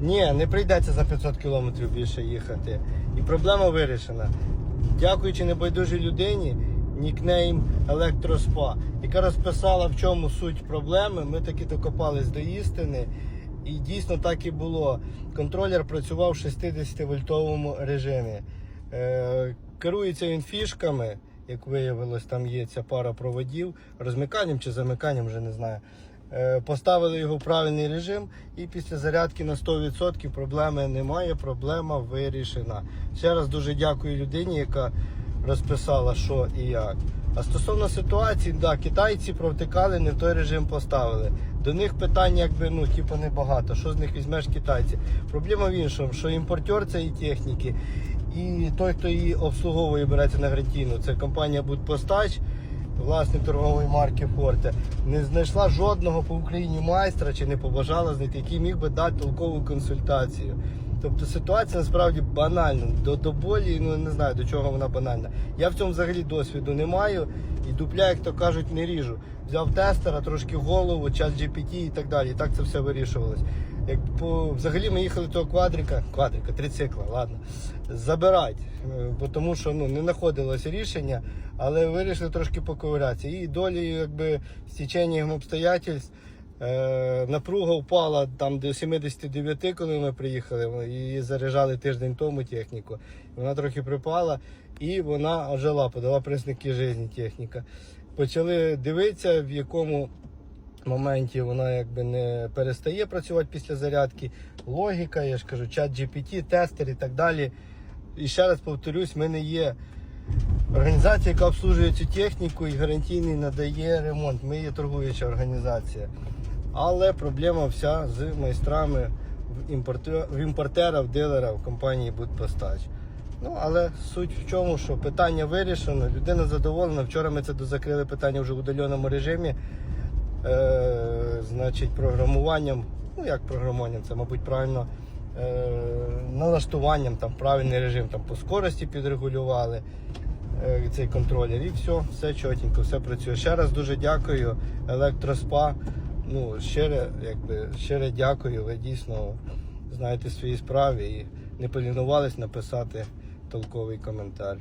Ні, не прийдеться за 500 кілометрів більше їхати. І проблема вирішена. Дякуючи небайдужій людині, нікнейм Електроспа, яка розписала, в чому суть проблеми. Ми таки докопались до істини. І дійсно так і було. Контролер працював в 60-вольтовому режимі. Е, керується він фішками, як виявилось, там є ця пара проводів, розмиканням чи замиканням, вже не знаю. Е, Поставили його в правильний режим і після зарядки на 100% проблеми немає, проблема вирішена. Ще раз дуже дякую людині, яка розписала, що і як. А стосовно ситуації, да, китайці провтикали, не в той режим поставили. До них питань якби ну, типу, небагато. Що з них візьмеш китайці? Проблема в іншому, що імпортер цієї техніки і той, хто її обслуговує, береться на гарантійну, це компанія Будпостач власник торгової марки Форте, не знайшла жодного по Україні майстра чи не побажала знайти, який міг би дати толкову консультацію. Тобто ситуація насправді банальна. До, до болі, ну не знаю до чого вона банальна. Я в цьому взагалі досвіду не маю і дупля, як то кажуть, не ріжу. Взяв тестера, трошки голову, час GPT і так далі. І так це все вирішувалось. Як по взагалі ми їхали того квадрика, квадрика, трицикла, ладно, забирати, е, бо тому що ну не знаходилося рішення, але вирішили трошки поковирятися. І долі, якби з теченням обстоятельств. Е, напруга впала там до 79, коли ми приїхали. Її заряджали тиждень тому техніку. Вона трохи припала і вона ожила, подала признаки життя техніка. Почали дивитися, в якому моменті вона якби не перестає працювати після зарядки. Логіка, я ж кажу, чат GPT, тестер і так далі. І ще раз повторюсь, ми не є організація, яка обслужує цю техніку і гарантійний надає ремонт. Ми є торгуюча організація. Але проблема вся з майстрами в, імпортер, в імпортера, в дилера в компанії Будпостач. Ну, але суть в чому, що питання вирішено, людина задоволена. Вчора ми це дозакрили питання вже в удаленому режимі. Е, значить, програмуванням, ну як програмуванням, це, мабуть, правильно, е, налаштуванням, там правильний режим, там по скорості підрегулювали е, цей контролер. І все, все чотенько, все працює. Ще раз дуже дякую, Електроспа. Ну, щире, якби, щире дякую. Ви дійсно знаєте свої справи і не полінувались написати толковий коментар.